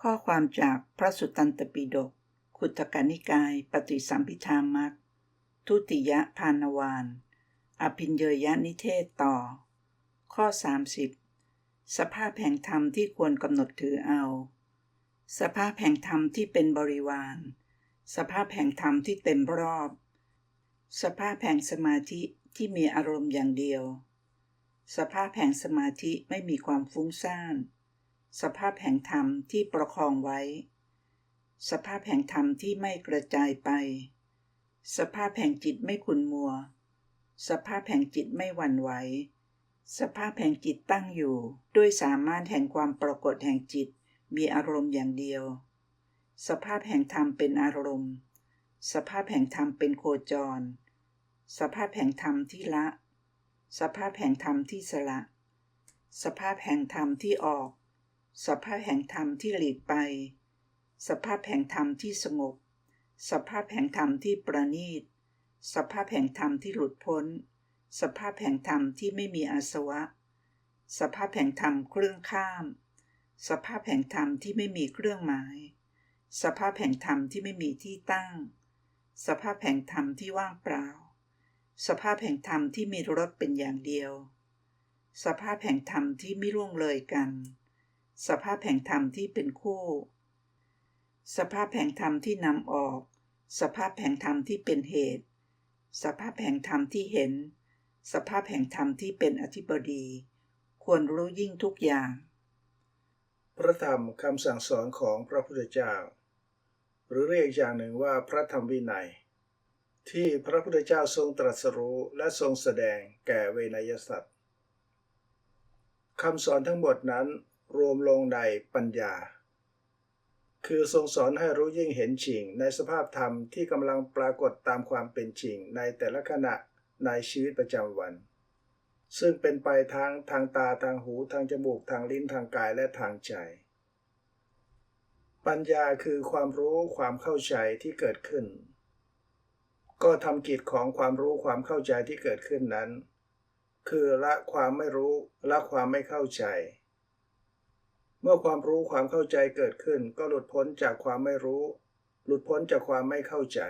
ข้อความจากพระสุตตันตปิฎกขุตกนิกาย ปฏิสัมพิธามักทุติยพานวาน อภินเยยนิเทศต่อ ข้อ 30 สภาพแห่งธรรมที่ควรกำหนดถือเอา สภาพแห่งธรรมที่เป็นบริวาร สภาพแห่งธรรมที่เต็มรอบ สภาพแห่งสมาธิที่มีอารมณ์อย่างเดียว สภาพแห่งสมาธิไม่มีความฟุ้งซ่าน สภาพแห่งธรรมที่ประคองไว้ สภาพแห่งธรรมที่ไม่กระจายไป สภาพแห่งจิตไม่ขุนมัว สภาพแห่งจิตไม่หวั่นไหว สภาพแห่งจิตตั้งอยู่ ด้วยสามารถแห่งความปรากฏแห่งจิต มีอารมณ์อย่างเดียว สภาพแห่งธรรมเป็นอารมณ์ สภาพแห่งธรรมเป็นโคจร สภาพแห่งธรรมที่ละ สภาพแห่งธรรมที่สละ สภาพแห่งธรรมที่ออก สภาพแห่งธรรมที่หลีกไป สภาพแห่งธรรมที่สงบ สภาพแห่งธรรมที่ประณีต สภาพแห่งธรรมที่หลุดพ้น สภาพแห่งธรรมที่ไม่มีอาสวะ สภาพแห่งธรรมเครื่องข้าม สภาพแห่งธรรมที่ไม่มีเครื่องหมาย สภาพแห่งธรรมที่ไม่มีที่ตั้ง สภาพแห่งธรรมที่ว่างเปล่า สภาพแห่งธรรมที่มีรสเป็นอย่างเดียว สภาพแห่งธรรมที่ไม่ล่วงเลยกัน สภาพแห่งธรรมที่เป็นคู่ สภาพแห่งธรรมที่นำออก สภาพแห่งธรรมที่เป็นเหตุ สภาพแห่งธรรมที่เห็น สภาพแห่งธรรมที่เป็นอธิบดี ควรรู้ยิ่งทุกอย่าง พระธรรมคำสั่งสอนของพระพุทธเจ้า หรือเรียกอย่างหนึ่งว่าพระธรรมวินัย ที่พระพุทธเจ้าทรงตรัสรู้และทรงแสดงแก่เวนยสัตว์คำสอนทั้งหมดนั้น รวมลงในปัญญา คือทรงสอนให้รู้ยิ่งเห็นจริงในสภาพธรรมที่กำลังปรากฏตามความเป็นจริงในแต่ละขณะในชีวิตประจำวัน ซึ่งเป็นไปทางทางตาทางหูทางจมูกทางลิ้นทางกายและทางใจ ปัญญาคือความรู้ความเข้าใจที่เกิดขึ้น ก็ทำกิจของความรู้ความเข้าใจที่เกิดขึ้นนั้น คือละความไม่รู้ละความไม่เข้าใจ มื่อความรู้ความเข้าใจเกิดขึ้น ก็หลุดพ้นจากความไม่รู้ หลุดพ้นจากความไม่เข้าใจ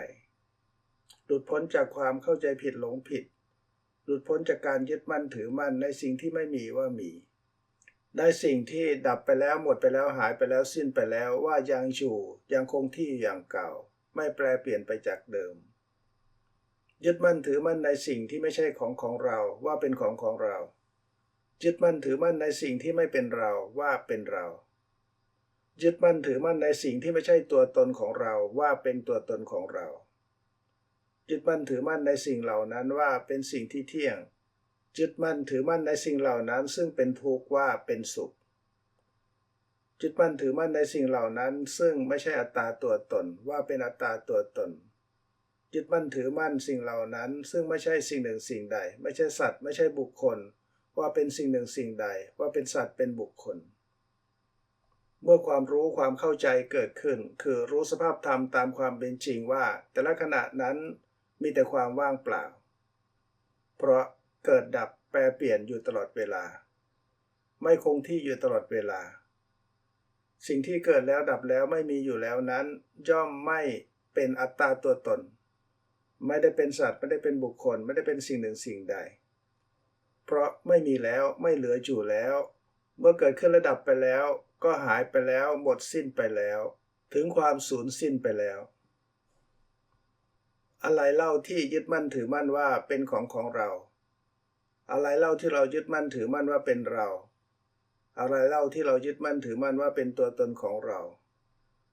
หลุดพ้นจากความเข้าใจผิดหลงผิด หลุดพ้นจากการยึดมั่นถือมั่นในสิ่งที่ไม่มีว่ามี ได้สิ่งที่ดับไปแล้วหมดไปแล้วหายไปแล้วสิ้นไปแล้วว่ายังอยู่ยังคงที่อย่างเก่า ไม่แปลเปลี่ยนไปจากเดิม ยึดมั่นถือมั่นในสิ่งที่ไม่ใช่ของของเราว่าเป็นของของเรา ยึดมั่นถือมั่นในสิ่งที่ไม่เป็นเราว่าเป็นเรา ยึดมั่นถือมั่นในสิ่งที่ไม่ใช่ตัวตนของเราว่าเป็นตัวตนของเรา ยึดมั่นถือมั่นในสิ่งเหล่านั้นว่าเป็นสิ่งที่เที่ยง ยึดมั่นถือมั่นในสิ่งเหล่านั้น ซึ่งเป็นทุกข์ว่าเป็นสุข ยึดมั่นถือมั่นในสิ่งเหล่านั้น ซึ่งไม่ใช่อัตตาตัวตนว่าเป็นอัตตาตัวตนยึดมั่นถือมั่นสิ่งเหล่านั้น ซึ่งไม่ใช่สิ่งหนึ่งสิ่งใด ไม่ใช่สัตว์ ไม่ใช่บุคคล ว่าเป็นสิ่งหนึ่งสิ่งใด ว่าเป็นสัตว์เป็นบุคคล เมื่อความรู้ความเข้าใจเกิดขึ้น คือรู้สภาพธรรมตามความเป็นจริงว่า แต่ละขณะนั้นมีแต่ความว่างเปล่า เพราะเกิดดับแปรเปลี่ยนอยู่ตลอดเวลา ไม่คงที่อยู่ตลอดเวลา สิ่งที่เกิดแล้วดับแล้วไม่มีอยู่แล้วนั้น ย่อมไม่เป็นอัตตาตัวตน ไม่ได้เป็นสัตว์ไม่ได้เป็นบุคคล ไม่ได้เป็นสิ่งหนึ่งสิ่งใด เพราะไม่มีแล้วไม่เหลืออยู่แล้ว เมื่อเกิดขึ้นระดับไปแล้ว ก็หายไปแล้วหมดสิ้นไปแล้ว ถึงความสูญสิ้นไปแล้ว อะไรเล่าที่ยึดมั่นถือมั่นว่าเป็นของของเรา อะไรเล่าที่เรายึดมั่นถือมั่นว่าเป็นเรา อะไรเล่าที่เรายึดมั่นถือมั่นว่าเป็นตัวตนของเรา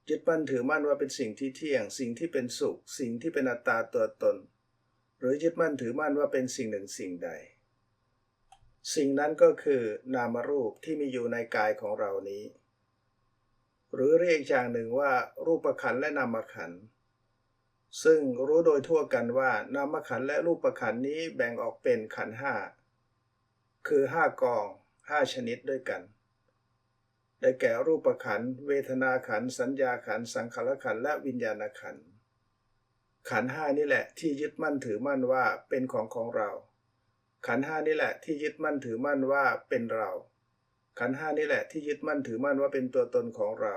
ยึดมั่นถือมั่นว่าเป็นสิ่งที่เที่ยง สิ่งที่เป็นสุข สิ่งที่เป็นอัตตาตัวตน หรือยึดมั่นถือมั่นว่าเป็นสิ่งหนึ่งสิ่งใด สิ่งนั้นก็คือนามรูปที่มีอยู่ในกายของเรานี้ หรือเรียกอย่างหนึ่งว่ารูปขันและนามขัน ซึ่งรู้โดยทั่วกันว่านามขันและรูปขันนี้แบ่งออกเป็นขันห้าคือห้ากองห้าชนิดด้วยกัน ได้แก่รูปขัน เวทนาขัน สัญญาขัน สังขารขัน และวิญญาณขัน ขันห้านี่แหละที่ยึดมั่นถือมั่นว่าเป็นของของเรา ขันห้านี่แหละที่ยึดมั่นถือมั่นว่าเป็นเรา ขันห้านี่แหละที่ยึดมั่นถือมั่นว่าเป็นตัวตนของเรา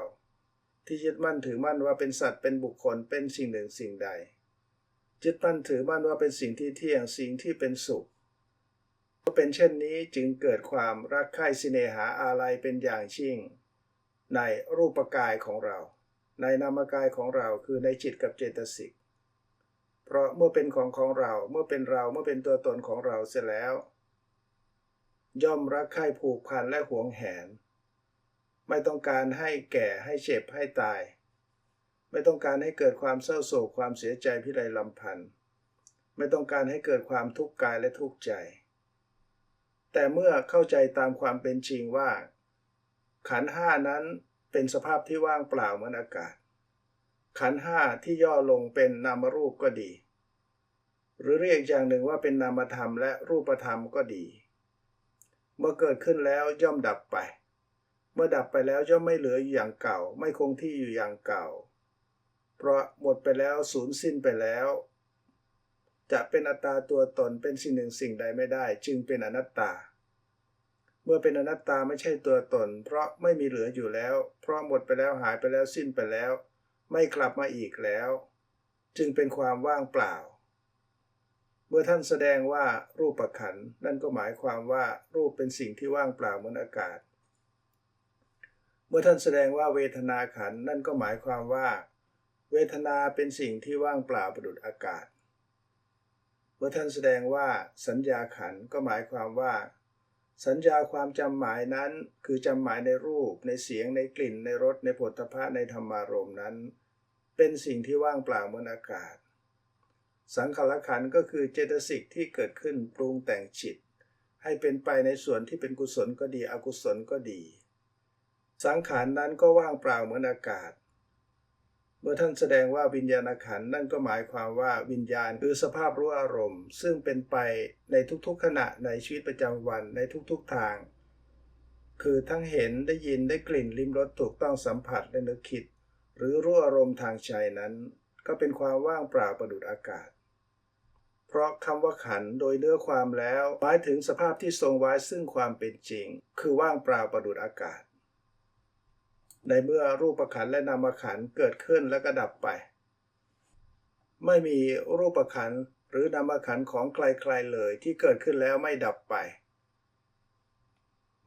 ที่ยึดมั่นถือมั่นว่าเป็นสัตว์เป็นบุคคลเป็นสิ่งหนึ่งสิ่งใด ยึดมั่นถือมั่นว่าเป็นสิ่งที่เที่ยงสิ่งที่เป็นสุขก็เป็นเช่นนี้จึงเกิดความรักใคร่สิเนหาอาลัยเป็นอย่างยิ่ง ในรูปกายของเรา ในนามกายของเราคือในจิตกับเจตสิก เพราะเมื่อเป็นของของเราเมื่อเป็นเราเมื่อเป็นตัวตนของเราเสร็จแล้ว ย่อมรักใคร่ผูกพันและหวงแหน ไม่ต้องการให้แก่ให้เจ็บให้ตาย ไม่ต้องการให้เกิดความเศร้าโศกความเสียใจพิไรลำพันธ์ไม่ต้องการให้เกิดความทุกข์กายและทุกข์ใจ แต่เมื่อเข้าใจตามความเป็นจริงว่า ขันห้านั้นเป็นสภาพที่ว่างเปล่าเหมือนอากาศ ขันห้าที่ย่อลงเป็นนามรูปก็ดี หรือเรียกอย่างหนึ่งว่าเป็นนามธรรมและรูปธรรมก็ดี เมื่อเกิดขึ้นแล้วย่อมดับไป เมื่อดับไปแล้วย่อมไม่เหลืออยู่อย่างเก่า ไม่คงที่อยู่อย่างเก่า เพราะหมดไปแล้วสูญสิ้นไปแล้ว จะเป็นอัตตาตัวตนเป็นสิ่งหนึ่งสิ่งใดไม่ได้ จึงเป็นอนัตตาเมื่อเป็นอนัตตาไม่ใช่ตัวตน เพราะไม่มีเหลืออยู่แล้ว เพราะหมดไปแล้วหายไปแล้วสิ้นไปแล้ว ไม่กลับมาอีกแล้ว จึงเป็นความว่างเปล่า เมื่อท่านแสดงว่ารูปขันนั่นก็หมายความว่ารูปเป็นสิ่งที่ว่างเปล่าเหมือนอากาศ เมื่อท่านแสดงว่าเวทนาขันนั่นก็หมายความว่า เวทนาเป็นสิ่งที่ว่างเปล่าประดุจอากาศ เมื่อท่านแสดงว่าสัญญาขันก็หมายความว่า สัญญาความจำหมายนั้นคือจำหมายในรูป ในเสียงในกลิ่น ในรสในผลพะในธรรมารมณ์นั้น เป็นสิ่งที่ว่างเปล่าเหมือนอากาศ สังขารขันก็คือเจตสิกที่เกิดขึ้นปรุงแต่งจิต ให้เป็นไปในส่วนที่เป็นกุศลก็ดีอกุศลก็ดี สังขารนั้นก็ว่างเปล่าเหมือนอากาศ มื่อท่านแสดงว่าวิญญาณขันนั่นก็หมายความว่าวิญญาณคือสภาพรู้อารมณ์ ซึ่งเป็นไปในทุกๆขณะในชีวิตประจำวันในทุกๆทาง คือทั้งเห็นได้ยินได้กลิ่นลิ้มรสถูกต้องสัมผัสและนึกคิด หรือรู้อารมณ์ทางใจนั้น ก็เป็นความว่างเปล่าประดุจอากาศ เพราะคำว่าขันโดยเนื้อความแล้วหมายถึงสภาพที่ทรงไว้ซึ่งความเป็นจริง คือว่างเปล่าประดุจอากาศ ในเมื่อรูปขันและนามขันเกิดขึ้นแล้วก็ดับไป ไม่มีรูปขันหรือนามขันของใครๆเลยที่เกิดขึ้นแล้วไม่ดับไป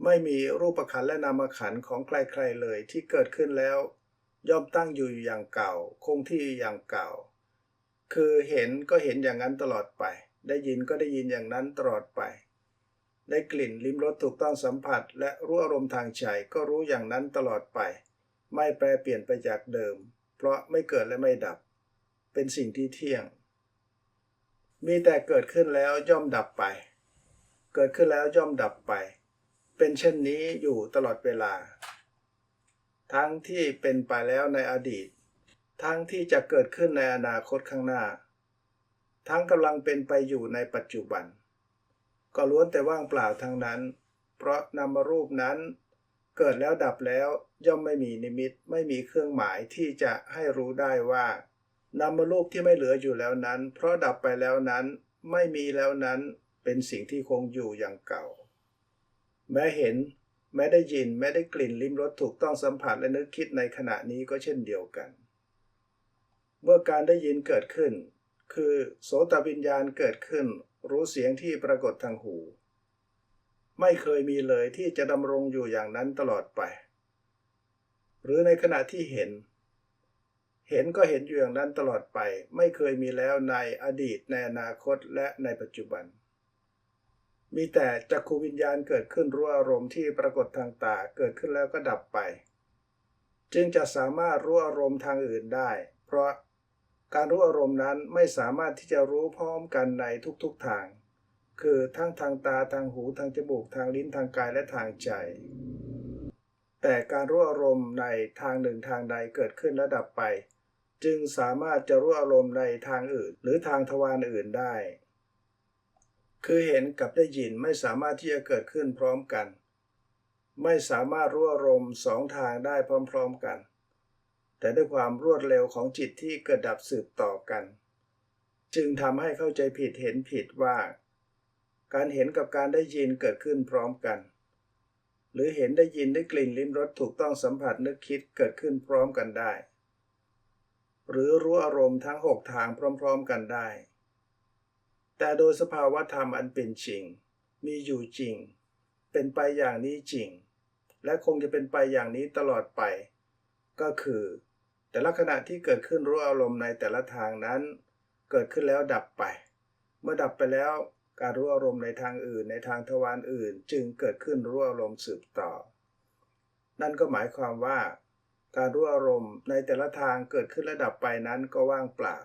ไม่มีรูปขันและนามขันของใครๆเลยที่เกิดขึ้นแล้ว ย่อมตั้งอยู่อย่างเก่า คงที่อย่างเก่า คือเห็นก็เห็นอย่างนั้นตลอดไป ได้ยินก็ได้ยินอย่างนั้นตลอดไปได้กลิ่นลิ้มรสถูกต้องสัมผัส และรู้อารมณ์ทางใจก็รู้อย่างนั้นตลอดไป ไม่แปรเปลี่ยนไปจากเดิม เพราะไม่เกิดและไม่ดับ เป็นสิ่งที่เที่ยง มีแต่เกิดขึ้นแล้วย่อมดับไป เกิดขึ้นแล้วย่อมดับไป เป็นเช่นนี้อยู่ตลอดเวลา ทั้งที่เป็นไปแล้วในอดีต ทั้งที่จะเกิดขึ้นในอนาคตข้างหน้า ทั้งกำลังเป็นไปอยู่ในปัจจุบัน ก็ล้วนแต่ว่างเปล่าทั้งนั้น เพราะนามรูปนั้น เกิดแล้วดับแล้วย่อมไม่มีนิมิตไม่มีเครื่องหมายที่จะให้รู้ได้ว่านามรูปที่ไม่เหลืออยู่แล้วนั้น เพราะดับไปแล้วนั้นไม่มีแล้วนั้นเป็นสิ่งที่คงอยู่อย่างเก่า แม้เห็น แม้ได้ยิน แม้ได้กลิ่นลิ้มรสถูกต้องสัมผัสและนึกคิดในขณะนี้ก็เช่นเดียวกัน เมื่อการได้ยินเกิดขึ้น คือโสตวิญญาณเกิดขึ้น รู้เสียงที่ปรากฏทางหู ไม่เคยมีเลยที่จะดำรงอยู่อย่างนั้นตลอดไป หรือในขณะที่เห็น เห็นก็เห็นอยู่อย่างนั้นตลอดไป ไม่เคยมีแล้วในอดีตในอนาคตและในปัจจุบัน มีแต่จักขูวิญญาณเกิดขึ้นรู้อารมณ์ที่ปรากฏทางตาเกิดขึ้นแล้วก็ดับไป จึงจะสามารถรู้อารมณ์ทางอื่นได้ เพราะการรู้อารมณ์นั้นไม่สามารถที่จะรู้พร้อมกันในทุกๆทาง คือทั้งทางตาทางหูทางจมูกทางลิ้นทางกายและทางใจ แต่การรู้อารมณ์ในทางหนึ่งทางใดเกิดขึ้นและดับไป จึงสามารถจะรู้อารมณ์ในทางอื่น หรือทางทวารอื่นได้ คือเห็นกับได้ยินไม่สามารถที่จะเกิดขึ้นพร้อมกัน ไม่สามารถรู้อารมณ์สองทางได้พร้อม ๆกัน แต่ด้วยความรวดเร็วของจิตที่เกิดดับสืบต่อกัน จึงทำให้เข้าใจผิดเห็นผิดว่า การเห็นกับการได้ยินเกิดขึ้นพร้อมกัน หรือเห็นได้ยินได้กลิ่นลิ้มรสถูกต้องสัมผัสนึกคิดเกิดขึ้นพร้อมกันได้ หรือรู้อารมณ์ทั้งหกทางพร้อมๆกันได้ แต่โดยสภาวะธรรมอันเป็นจริง มีอยู่จริง เป็นไปอย่างนี้จริง และคงจะเป็นไปอย่างนี้ตลอดไป ก็คือ แต่ละขณะที่เกิดขึ้นรู้อารมณ์ในแต่ละทางนั้น เกิดขึ้นแล้วดับไป เมื่อดับไปแล้ว การรู้อารมณ์ในทางอื่นในทางทวารอื่น จึงเกิดขึ้นรู้อารมณ์สืบต่อ นั่นก็หมายความว่า การรู้อารมณ์ในแต่ละทางเกิดขึ้นและดับไปนั้นก็ว่างเปล่า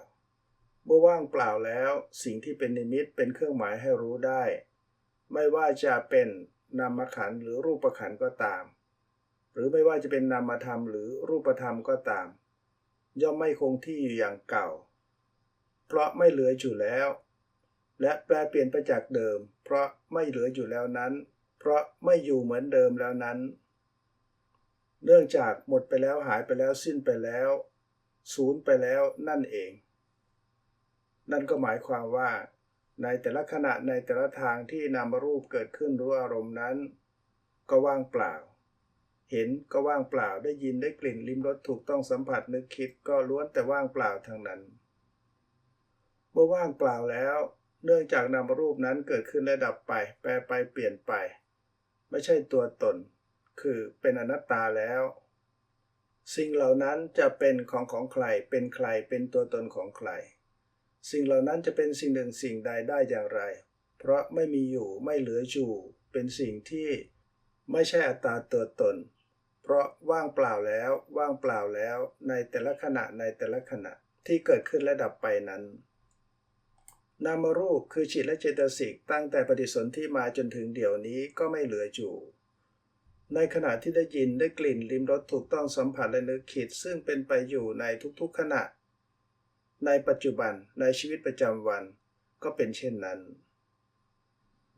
เมื่อว่างเปล่าแล้วสิ่งที่เป็นนิมิตเป็นเครื่องหมายให้รู้ได้ ไม่ว่าจะเป็นนามขันหรือรูปขันก็ตาม หรือไม่ว่าจะเป็นนามธรรมหรือรูปธรรมก็ตาม ย่อมไม่คงที่อยู่อย่างเก่า เพราะไม่เหลืออยู่แล้ว และแปลเปลี่ยนไปจากเดิม เพราะไม่เหลืออยู่แล้วนั้น เพราะไม่อยู่เหมือนเดิมแล้วนั้น เนื่องจากหมดไปแล้วหายไปแล้วสิ้นไปแล้วสูญไปแล้วนั่นเอง นั่นก็หมายความว่า ในแต่ละขณะในแต่ละทางที่นามรูปเกิดขึ้นรู้อารมณ์นั้น ก็ว่างเปล่า เห็นก็ว่างเปล่าได้ยินได้กลิ่นลิ้มรสถูกต้องสัมผัสนึกคิดก็ล้วนแต่ว่างเปล่าทั้งนั้น เมื่อว่างเปล่าแล้ว เนื่องจากนามรูปนั้นเกิดขึ้นและดับไป แปรไปเปลี่ยนไป ไม่ใช่ตัวตน คือเป็นอนัตตาแล้ว สิ่งเหล่านั้นจะเป็นของของใคร เป็นใคร เป็นตัวตนของใคร สิ่งเหล่านั้นจะเป็นสิ่งหนึ่งสิ่งใดได้อย่างไร เพราะไม่มีอยู่ ไม่เหลืออยู่ เป็นสิ่งที่ไม่ใช่อัตตาตัวตน เพราะว่างเปล่าแล้ว ว่างเปล่าแล้ว ในแต่ละขณะ ในแต่ละขณะที่เกิดขึ้นและดับไปนั้น นามรูปคือจิตและเจตสิกตั้งแต่ปฏิสนธิมาจนถึงเดี๋ยวนี้ก็ไม่เหลืออยู่ ในขณะที่ได้ยินได้กลิ่นลิ้มรสถูกต้องสัมผัสและนึกคิดซึ่งเป็นไปอยู่ในทุกๆขณะ ในปัจจุบันในชีวิตประจำวันก็เป็นเช่นนั้น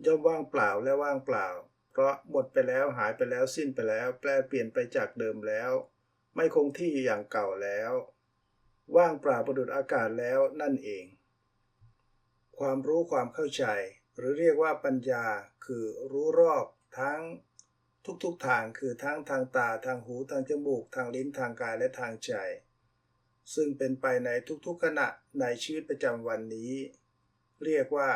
ย่อมว่างเปล่าและว่างเปล่า เพราะหมดไปแล้วหายไปแล้วสิ้นไปแล้ว แปลเปลี่ยนไปจากเดิมแล้ว ไม่คงที่อย่างเก่าแล้ว ว่างเปล่าประดุดอากาศแล้วนั่นเอง ความรู้ความเข้าใจ หรือเรียกว่าปัญญาคือรู้รอบทั้งทุกๆทางคือทั้งทางตาทางหูทางจมูก ทางลิ้นทางกายและทางใจ ซึ่งเป็นไปในทุกๆขณะในชีวิตประจำวันนี้ เรียกว่า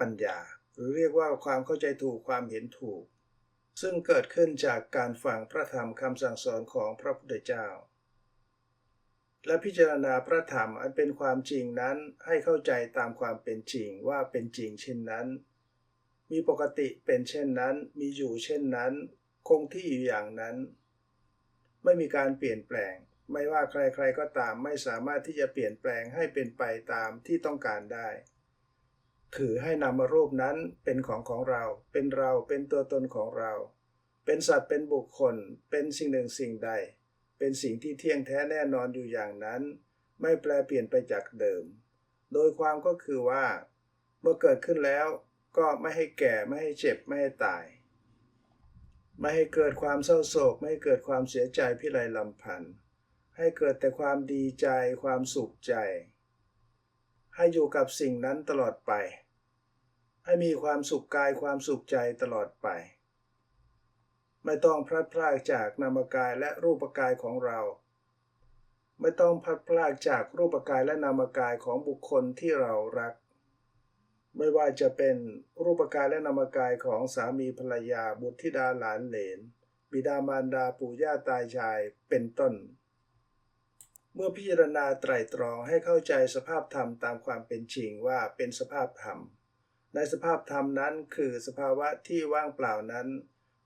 ปัญญา หรือเรียกว่าความเข้าใจถูกความเห็นถูก ซึ่งเกิดขึ้นจากการฟังพระธรรมคำสั่งสอนของพระพุทธเจ้า และพิจารณาพระธรรมอันเป็นความจริงนั้นให้เข้าใจตามความเป็นจริงว่าเป็นจริงเช่นนั้น มีปกติเป็นเช่นนั้น มีอยู่เช่นนั้น คงที่อยู่อย่างนั้น ไม่มีการเปลี่ยนแปลง ไม่ว่าใครๆก็ตามไม่สามารถที่จะเปลี่ยนแปลงให้เป็นไปตามที่ต้องการได้ ถือให้นามรูปนั้นเป็นของของเรา เป็นเราเป็นตัวตนของเรา เป็นสัตว์เป็นบุคคล เป็นสิ่งหนึ่งสิ่งใด เป็นสิ่งที่เที่ยงแท้แน่นอนอยู่อย่างนั้น ไม่แปลเปลี่ยนไปจากเดิม โดยความก็คือว่า เมื่อเกิดขึ้นแล้วก็ไม่ให้แก่ไม่ให้เจ็บไม่ให้ตาย ไม่ให้เกิดความเศร้าโศก ไม่ให้เกิดความเสียใจพิไรลำพันธ์ให้เกิดแต่ความดีใจความสุขใจ ให้อยู่กับสิ่งนั้นตลอดไป ให้มีความสุขกายความสุขใจตลอดไป ไม่ต้องพลัดพรากจากนามกายและรูปกายของเรา ไม่ต้องพลัดพรากจากรูปกายและนามกายของบุคคลที่เรารัก ไม่ว่าจะเป็นรูปกายและนามกายของสามีภรรยาบุตรธิดาหลานเหลน บิดามารดาปู่ย่าตายายเป็นต้น เมื่อพิจารณาไตรตรองให้เข้าใจสภาพธรรมตามความเป็นจริงว่าเป็นสภาพธรรม ในสภาพธรรมนั้นคือสภาวะที่ว่างเปล่านั้น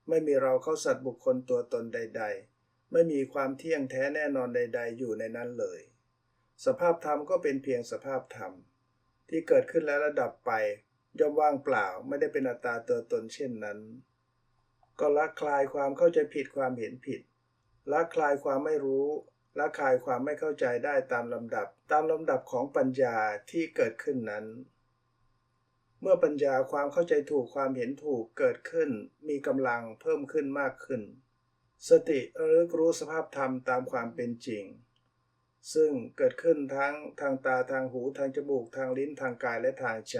ไม่มีเราเข้าสัตว์บุคคลตัวตนใด ๆ ไม่มีความเที่ยงแท้แน่นอนใด ๆ อยู่ในนั้นเลย สภาพธรรมก็เป็นเพียงสภาพธรรม ที่เกิดขึ้นแล้วระดับไป ย่อมว่างเปล่าไม่ได้เป็นอัตตาตัวตนเช่นนั้น ก็ละคลายความเข้าใจผิดความเห็นผิดละคลายความไม่รู้ละคลายความไม่เข้าใจได้ตามลำดับ ตามลำดับของปัญญาที่เกิดขึ้นนั้น เมื่อปัญญาความเข้าใจถูกความเห็นถูกเกิดขึ้น มีกำลังเพิ่มขึ้นมากขึ้น สติระลึกรู้สภาพธรรมตามความเป็นจริง ซึ่งเกิดขึ้นทั้งทางตาทางหูทางจมูกทางลิ้นทางกายและทางใจ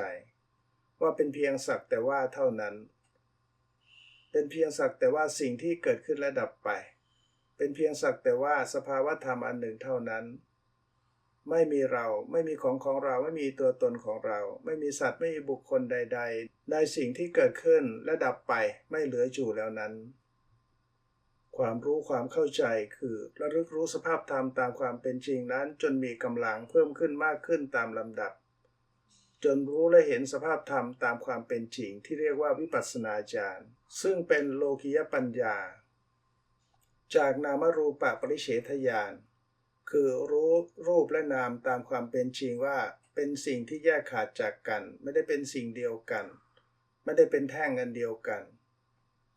ว่าเป็นเพียงสักแต่ว่าเท่านั้น เป็นเพียงสักแต่ว่าสิ่งที่เกิดขึ้นและดับไป เป็นเพียงสักแต่ว่าสภาวะธรรมอันหนึ่งเท่านั้น ไม่มีเรา ไม่มีของของเรา ไม่มีตัวตนของเรา ไม่มีสัตว์ ไม่มีบุคคลใด ๆ ในสิ่งที่เกิดขึ้นและดับไปไม่เหลืออยู่แล้วนั้น ความรู้ความเข้าใจคือระลึกรู้สภาพธรรมตามความเป็นจริงนั้น จนมีกำลังเพิ่มขึ้นมากขึ้นตามลำดับ จนรู้และเห็นสภาพธรรมตามความเป็นจริงที่เรียกว่าวิปัสสนาญาณซึ่งเป็นโลกิยปัญญา จากนามรูปะปริเฉทญาณ คือรู้รูปและนามตามความเป็นจริงว่าเป็นสิ่งที่แยกขาดจากกัน ไม่ได้เป็นสิ่งเดียวกัน ไม่ได้เป็นแท่งอันเดียวกัน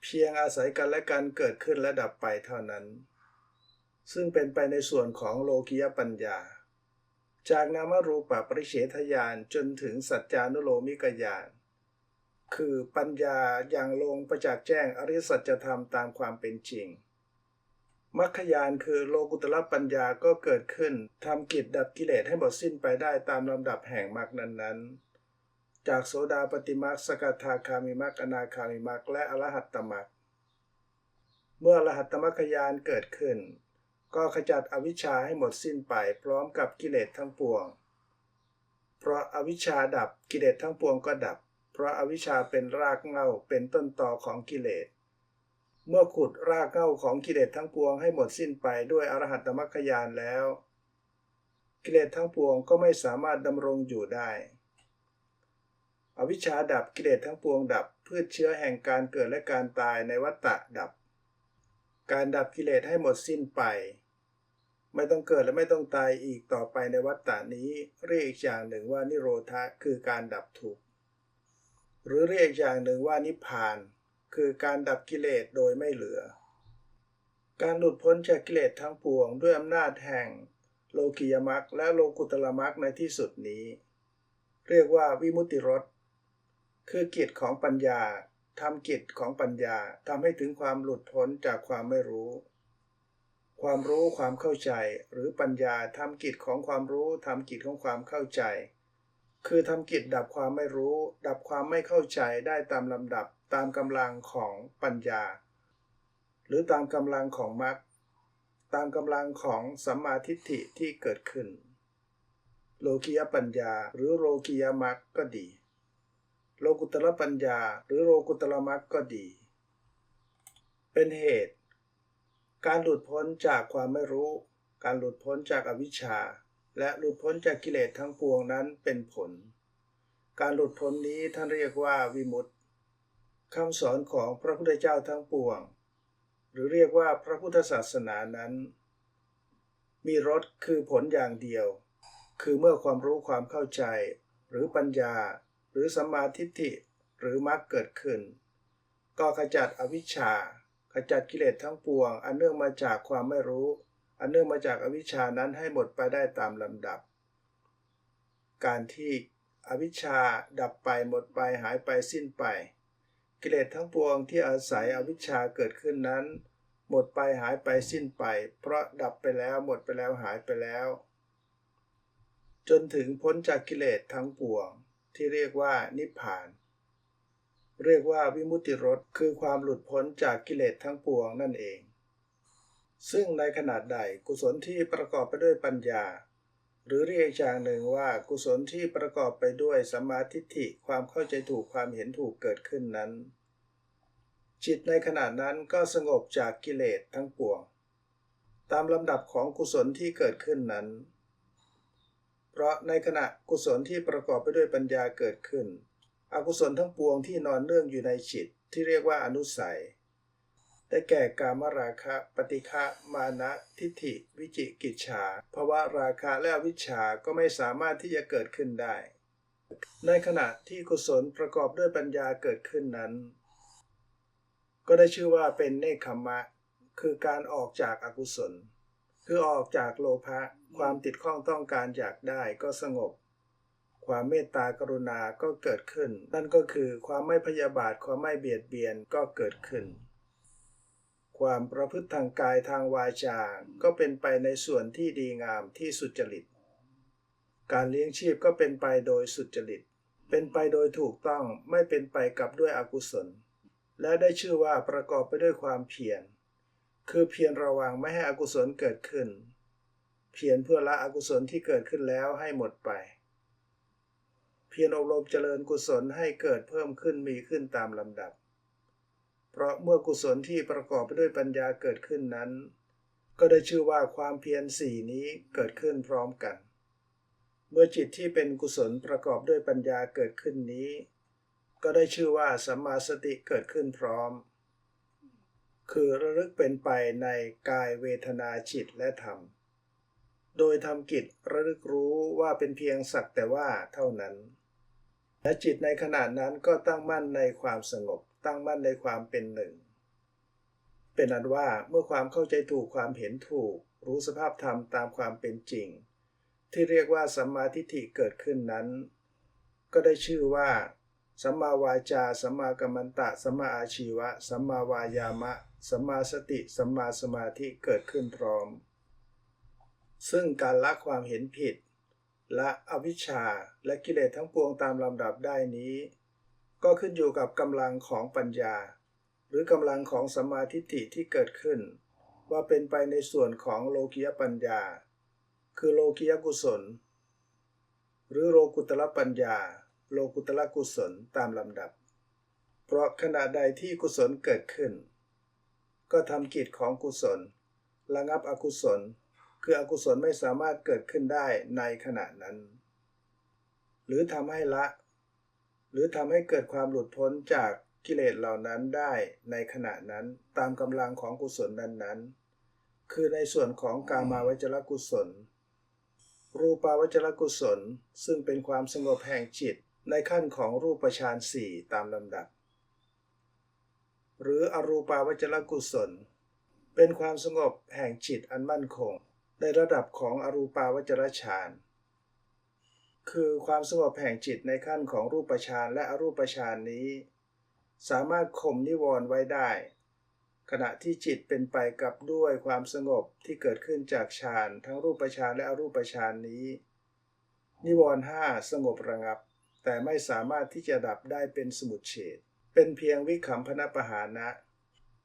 เพียงอาศัยกันและกันเกิดขึ้นและดับไปเท่านั้น ซึ่งเป็นไปในส่วนของโลกิยปัญญา จากนามรูปปริเฉทญาณจนถึงสัจจานุโลมิกญาณคือปัญญาอย่างลงประจักษ์แจ้งอริสัจธรรมตามความเป็นจริง มรรคยานคือโลกุตละปัญญาก็เกิดขึ้นทำกิจดับกิเลสให้หมดสิ้นไปได้ตามลำดับแห่งมรรคนั้นๆ จากโสดาปฏิมรรคสกทาคามิมรรคอนาคามิมรรคและอรหัตตมรรคเมื่ออรหัตตมรรคยานเกิดขึ้น ก็ขจัดอวิชชาให้หมดสิ้นไปพร้อมกับกิเลสทั้งปวง เพราะอาวิชชาดับกิเลสทั้งปวงก็ดับ เพราะอาวิชชาเป็นรากเหง้าเป็นต้นตอของกิเลส เมื่อขุดรากเหง้าของกิเลสทั้งปวงให้หมดสิ้นไปด้วยอรหัตตมรรคญาณแล้ว กิเลสทั้งปวงก็ไม่สามารถดำรงอยู่ได้ อวิชชาดับกิเลสทั้งปวงดับพืชเชื้อแห่งการเกิดและการตายในวัฏฏะดับ การดับกิเลสให้หมดสิ้นไป ไม่ต้องเกิดและไม่ต้องตายอีกต่อไปในวัฏฏะนี้เรียกอีกอย่างหนึ่งว่านิโรธะคือการดับทุกข์หรือเรียกอย่างหนึ่งว่านิพพาน คือการดับกิเลสโดยไม่เหลือ การหลุดพ้นจากกิเลสทั้งปวงด้วยอำนาจแห่งโลกิยมรรคและโลกุตละมรรคในที่สุดนี้ เรียกว่าวิมุตติรสคือกิจของปัญญาทำกิจของปัญญาทำให้ถึงความหลุดพ้นจากความไม่รู้ ความรู้ความเข้าใจหรือปัญญาทำกิจของความรู้ทำกิจของความเข้าใจ คือทำกิจดับความไม่รู้ ดับความไม่เข้าใจได้ตามลำดับ ตามกำลังของปัญญา หรือตามกำลังของมรรคตามกำลังของสัมมาทิฏฐิที่เกิดขึ้น โลกิยปัญญาหรือโลกิยมรรคก็ดี โลกุตละปัญญา หรือโลกุตละมรรคก็ดี เป็นเหตุ การหลุดพ้นจากความไม่รู้ การหลุดพ้นจากอวิชชา และหลุดพ้นจากกิเลสทั้งปวงนั้นเป็นผล การหลุดพ้นนี้ท่านเรียกว่าวิมุตติ คำสอนของพระพุทธเจ้าทั้งปวง หรือเรียกว่าพระพุทธศาสนานั้น มีรสคือผลอย่างเดียว คือเมื่อความรู้ความเข้าใจ หรือปัญญา หรือสัมมาทิฏฐิหรือมรรคเกิดขึ้น ก็ขจัดอวิชชา ขจัดกิเลสทั้งปวง อันเนื่องมาจากความไม่รู้ อันเนื่องมาจากอวิชชานั้นให้หมดไปได้ตามลำดับ การที่อวิชชาดับไปหมดไปหายไปสิ้นไป กิเลสทั้งปวงที่อาศัยอวิชชาเกิดขึ้นนั้น หมดไปหายไปสิ้นไป เพราะดับไปแล้วหมดไปแล้วหายไปแล้ว จนถึงพ้นจากกิเลสทั้งปวง ที่เรียกว่านิพพาน เรียกว่าวิมุตติรสคือความหลุดพ้นจากกิเลสทั้งปวงนั่นเอง ซึ่งในขนาดใดกุศลที่ประกอบไปด้วยปัญญาหรือเรียกอย่างหนึ่งว่ากุศลที่ประกอบไปด้วยสัมมาทิฏฐิความเข้าใจถูกความเห็นถูกเกิดขึ้นนั้น จิตในขณะนั้นก็สงบจากกิเลสทั้งปวง ตามลำดับของกุศลที่เกิดขึ้นนั้น เพราะในขณะกุศลที่ประกอบไปด้วยปัญญาเกิดขึ้น อกุศลทั้งปวงที่นอนเนื่องอยู่ในจิตที่เรียกว่าอนุสัยได้แก่กามราคะ ปฏิฆะมานะทิฏฐิ วิจิกิจฉาภาวะราคะและวิชาก็ไม่สามารถที่จะเกิดขึ้นได้ ในขณะที่กุศลประกอบด้วยปัญญาเกิดขึ้นนั้น ก็ได้ชื่อว่าเป็นเนคขมะ คือการออกจากอากุศล คือออกจากโลภะความติดข้องต้องการอยากได้ก็สงบ ความเมตตากรุณาก็เกิดขึ้น นั่นก็คือความไม่พยาบาทความไม่เบียดเบียนก็เกิดขึ้น ความประพฤติทางกายทางวาจาก็เป็นไปในส่วนที่ดีงามที่สุจริต การเลี้ยงชีพก็เป็นไปโดยสุจริต เป็นไปโดยถูกต้องไม่เป็นไปกับด้วยอกุศล และได้ชื่อว่าประกอบไปด้วยความเพียร คือเพียรระวังไม่ให้อกุศลเกิดขึ้น เพียรเพื่อละอกุศลที่เกิดขึ้นแล้วให้หมดไป เพียรอบรมเจริญกุศลให้เกิดเพิ่มขึ้นมีขึ้นตามลำดับ เพราะเมื่อกุศลที่ประกอบไปด้วยปัญญาเกิดขึ้นนั้น ก็ได้ชื่อว่าความเพียรสี่นี้เกิดขึ้นพร้อมกัน เมื่อจิตที่เป็นกุศลประกอบด้วยปัญญาเกิดขึ้นนี้ ก็ได้ชื่อว่าสัมมาสติเกิดขึ้นพร้อม คือระลึกเป็นไปในกายเวทนาจิตและธรรม โดยทำกิจระลึกรู้ว่าเป็นเพียงสักแต่ว่าเท่านั้น และจิตในขณะนั้นก็ตั้งมั่นในความสงบ ตั้งมั่นในความเป็นหนึ่ง เป็นอันว่าเมื่อความเข้าใจถูกความเห็นถูก รู้สภาพธรรมตามความเป็นจริง ที่เรียกว่าสัมมาทิฏฐิเกิดขึ้นนั้น ก็ได้ชื่อว่า สัมมาวาจา สัมมากัมมันตะ สัมมาอาชีวะ สัมมาวายามะ สัมมาสติ สัมมาสมาธิเกิดขึ้นพร้อม ซึ่งการละความเห็นผิด และอวิชชาและกิเลสทั้งปวงตามลำดับได้นี้ ก็ขึ้นอยู่กับกำลังของปัญญา หรือกำลังของสัมมาทิฏฐิที่เกิดขึ้น ว่าเป็นไปในส่วนของโลกิยปัญญา คือโลกิยกุศล หรือโลกุตละปัญญา โลกุตละกุศลตามลำดับ เพราะขณะใดที่กุศลเกิดขึ้น ก็ทำกิจของกุศล ระงับอกุศล คืออกุศลไม่สามารถเกิดขึ้นได้ในขณะนั้น หรือทำให้ละ หรือทำให้เกิดความหลุดพ้นจากกิเลสเหล่านั้นได้ในขณะนั้นตามกำลังของกุศลนั้นๆ คือในส่วนของกามาวจรกุศล รูปาวจรกุศลซึ่งเป็นความสงบแห่งจิต ในขั้นของรูปฌานสี่ตามลำดับ หรืออรูปาวจรกุศล เป็นความสงบแห่งจิตอันมั่นคง ในระดับของอรูปาวจรฌานคือความสงบแห่งจิตในขั้นของรูปฌานและอรูปฌานนี้ สามารถข่มนิวรณ์ไว้ได้ ขณะที่จิตเป็นไปกับด้วยความสงบที่เกิดขึ้นจากฌานทั้งรูปฌานและอรูปฌานนี้ นิวรณ์ห้าสงบระงับ แต่ไม่สามารถที่จะดับได้เป็นสมุทเฉดเป็นเพียงวิขำพนปหานะ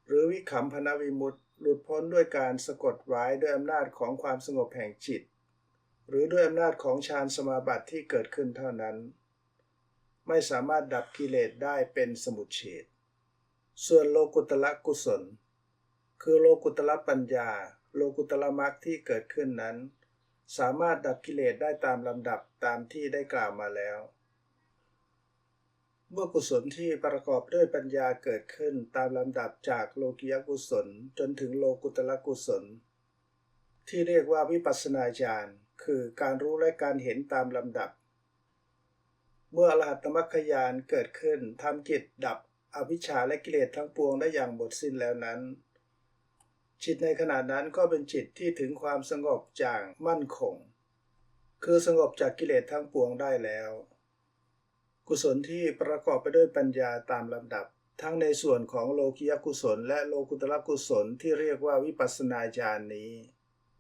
หรือวิขำพนวิมุตติหลุดพ้นด้วยการสะกดไว้ด้วยอำนาจของความสงบแห่งจิต หรือด้วยอำนาจของฌานสมาบัติที่เกิดขึ้นเท่านั้น ไม่สามารถดับกิเลสได้เป็นสมุทเฉดส่วนโลกุตละกุศล คือโลกุตละปัญญา โลกุตละมรรคที่เกิดขึ้นนั้น สามารถดับกิเลสได้ตามลำดับตามที่ได้กล่าวมาแล้ว เมื่อกุศลที่ประกอบด้วยปัญญาเกิดขึ้นตามลำดับจากโลกิยกุศลจนถึงโลกุตละกุศล ที่เรียกว่าวิปัสนาญาณคือการรู้และการเห็นตามลำดับ เมื่ออรหัตตมัคคยานเกิดขึ้นทำกิจดับอวิชชาและกิเลสทั้งปวงได้อย่างหมดสิ้นแล้วนั้น จิตในขณะนั้นก็เป็นจิตที่ถึงความสงบอย่างมั่นคง คือสงบจากกิเลสทั้งปวงได้แล้ว กุศลที่ประกอบไปด้วยปัญญาตามลำดับ ทั้งในส่วนของโลกิยกุศล และโลกุตละกุศลที่เรียกว่าวิปัสนาญาณนนี้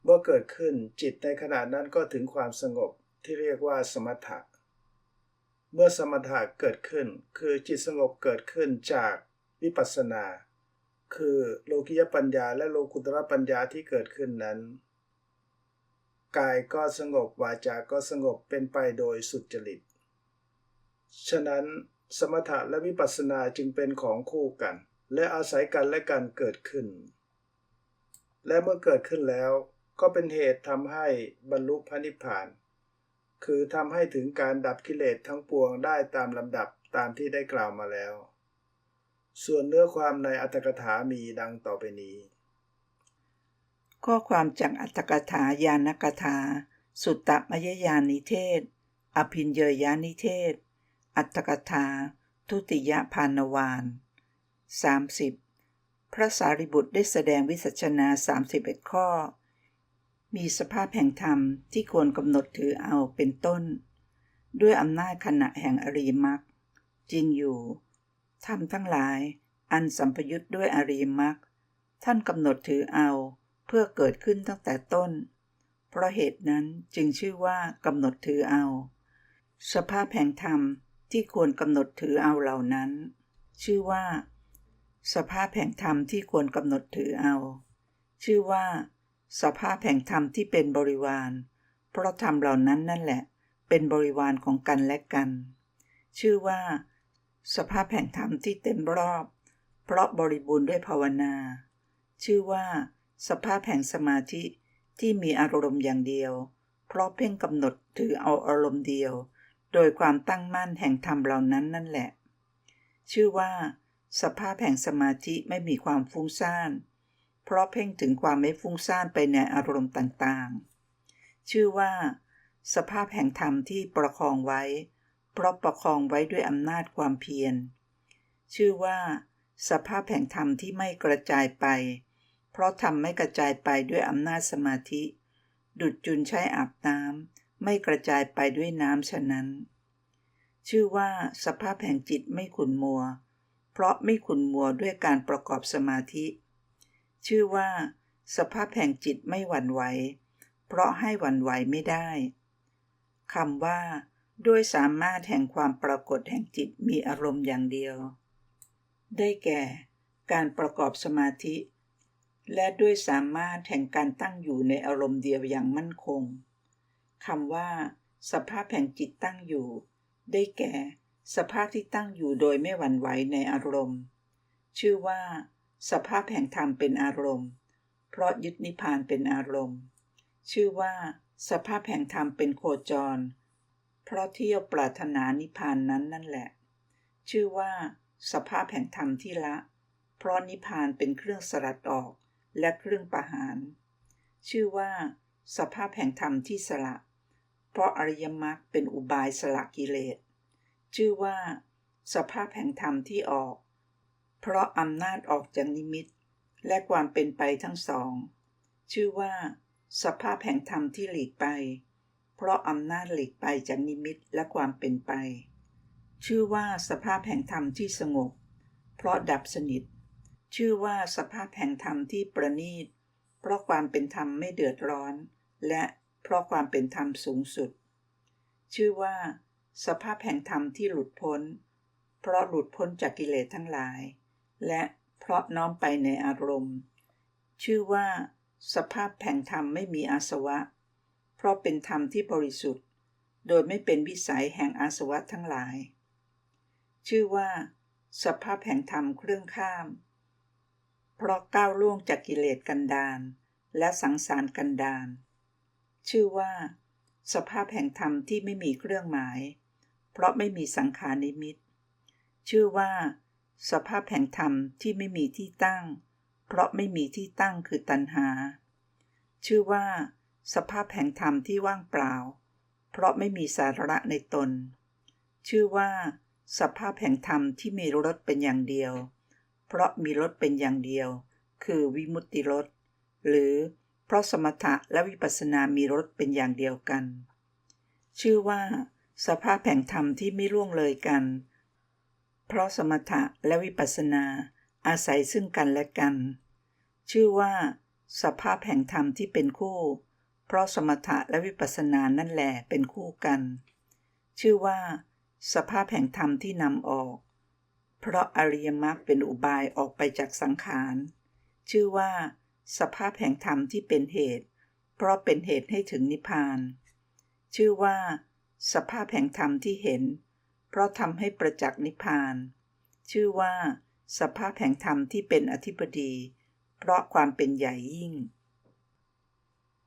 เมื่อเกิดขึ้นจิตในขณะนั้นก็ถึงความสงบที่เรียกว่าสมถะ เมื่อสมถะเกิดขึ้น คือจิตสงบเกิดขึ้นจากวิปัสสนา คือโลกิยปัญญาและโลกุตระปัญญาที่เกิดขึ้นนั้น กายก็สงบวาจาก็สงบเป็นไปโดยสุจริต ฉะนั้นสมถะและวิปัสสนาจึงเป็นของคู่กัน และอาศัยกันและกันเกิดขึ้น และเมื่อเกิดขึ้นแล้ว ก็เป็นเหตุทำให้บรรลุพระนิพพาน คือทำให้ถึงการดับกิเลสทั้งปวงได้ตามลำดับตามที่ได้กล่าวมาแล้ว ส่วนเนื้อความในอัตถกถามีดังต่อไปนี้ ข้อความจากอัตถกถายานกถา สุตตมยญานิเทศ อภินเยยานิเทศ อัตถกถา ทุติยพานวาน 30 พระสารีบุตรได้แสดงวิสัชนา 31 ข้อ มีสภาพแห่งธรรมที่ควรกำหนดถือเอาเป็นต้น ด้วยอำนาจขณะแห่งอริมรรคจริงอยู่ ธรรมทั้งหลายอันสัมปยุทธ์ด้วยอริมรรคท่านกำหนดถือเอาเพื่อเกิดขึ้นตั้งแต่ต้น เพราะเหตุนั้นจึงชื่อว่ากำหนดถือเอา สภาพแห่งธรรม ที่ควรกำหนดถือเอาเหล่านั้น ชื่อว่า สภาพแห่งธรรมที่ควรกำหนดถือเอา ชื่อว่า สภาพแห่งธรรมที่เป็นบริวาร เพราะธรรมเหล่านั้นนั่นแหละ เป็นบริวารของกันและกัน ชื่อว่า สภาพแห่งธรรมที่เต็มรอบ เพราะบริบูรณ์ด้วยภาวนา ชื่อว่า สภาพแห่งสมาธิที่มีอารมณ์อย่างเดียว เพราะเพ่งกำหนดถือเอาอารมณ์เดียว โดยความตั้งมั่นแห่งธรรมเหล่านั้นนั่นแหละ ชื่อว่า สภาพแห่งสมาธิไม่มีความฟุ้งซ่าน เพราะเพ่งถึงความไม่ฟุ้งซ่านไปในอารมณ์ต่างๆ ชื่อว่า สภาพแห่งธรรมที่ประคองไว้ เพราะประคองไว้ด้วยอำนาจความเพียร ชื่อว่า สภาพแห่งธรรมที่ไม่กระจายไป เพราะธรรมไม่กระจายไปด้วยอำนาจสมาธิ ดุดจุนใช้อาบน้ำ ไม่กระจายไปด้วยน้ำฉะนั้น ชื่อว่าสภาพแห่งจิตไม่ขุนมัว เพราะไม่ขุนมัวด้วยการประกอบสมาธิ ชื่อว่า สภาพแห่งจิตไม่หวั่นไหว เพราะให้หวั่นไหวไม่ได้คำว่า ด้วยสามารถแห่งความปรากฏแห่งจิตมีอารมณ์อย่างเดียว ได้แก่ การประกอบสมาธิ และด้วยสามารถแห่งการตั้งอยู่ในอารมณ์เดียวอย่างมั่นคง คำว่า สภาพแห่งจิตตั้งอยู่ ได้แก่ สภาพที่ตั้งอยู่โดยไม่หวั่นไหวในอารมณ์ ชื่อว่า สภาพแห่งธรรมเป็นอารมณ์ เพราะยึดนิพพานเป็นอารมณ์ ชื่อว่า สภาพแห่งธรรมเป็นโคจร เพราะเที่ยวปรารถนานิพพานนั้นนั่นแหละ ชื่อว่า สภาพแห่งธรรมที่ละ เพราะนิพพานเป็นเครื่องสลัดออกและเครื่องประหาร ชื่อว่า สภาพแห่งธรรมที่สละ เพราะอริยมรรคเป็นอุบายสละกิเลส ชื่อว่า สภาพแห่งธรรมที่ออก เพราะอำนาจออกจากนิมิต และความเป็นไปทั้งสอง ชื่อว่า สภาพแห่งธรรมที่หลีกไป เพราะอำนาจหลีกไปจากนิมิตและความเป็นไป ชื่อว่าสภาพแห่งธรรมที่สงบ เพราะดับสนิท ชื่อว่าสภาพแห่งธรรมที่ประณีต เพราะความเป็นธรรมไม่เดือดร้อน และ เพราะความเป็นธรรมสูงสุด ชื่อว่า สภาพแห่งธรรมที่หลุดพ้น เพราะหลุดพ้นจากกิเลสทั้งหลาย และเพราะน้อมไปในอารมณ์ ชื่อว่า สภาพแห่งธรรมไม่มีอาสวะ เพราะเป็นธรรมที่บริสุทธิ์ โดยไม่เป็นวิสัยแห่งอาสวะทั้งหลาย ชื่อว่า สภาพแห่งธรรมเครื่องข้าม เพราะก้าวล่วงจากกิเลสกันดานและสังสารกันดาน ชื่อว่า สภาพแห่งธรรมที่ไม่มีเครื่องหมาย เพราะไม่มีสังขารนิมิต ชื่อว่า สภาพแห่งธรรมที่ไม่มีที่ตั้ง เพราะไม่มีที่ตั้งคือตัณหา ชื่อว่า สภาพแห่งธรรมที่ว่างเปล่า เพราะไม่มีสาระในตน ชื่อว่า สภาพแห่งธรรมที่มีรสเป็นอย่างเดียว เพราะมีรสเป็นอย่างเดียว คือวิมุตติรสหรือ เพราะสมถะและวิปัสสนามีรสเป็นอย่างเดียวกัน ชื่อว่า สภาพแห่งธรรมที่ไม่ล่วงเลยกัน เพราะสมถะและวิปัสสนาอาศัยซึ่งกันและกัน ชื่อว่า สภาพแห่งธรรมที่เป็นคู่ เพราะสมถะและวิปัสสนานั่นแหละเป็นคู่กัน ชื่อว่า สภาพแห่งธรรมที่นำออก เพราะอริยมรรคเป็นอุบายออกไปจากสังขาร ชื่อว่า สภาพแห่งธรรมที่เป็นเหตุ เพราะเป็นเหตุให้ถึงนิพพาน ชื่อว่า สภาพแห่งธรรมที่เห็น เพราะทำให้ประจักษ์นิพพาน ชื่อว่า สภาพแห่งธรรมที่เป็นอธิบดี เพราะความเป็นใหญ่ยิ่ง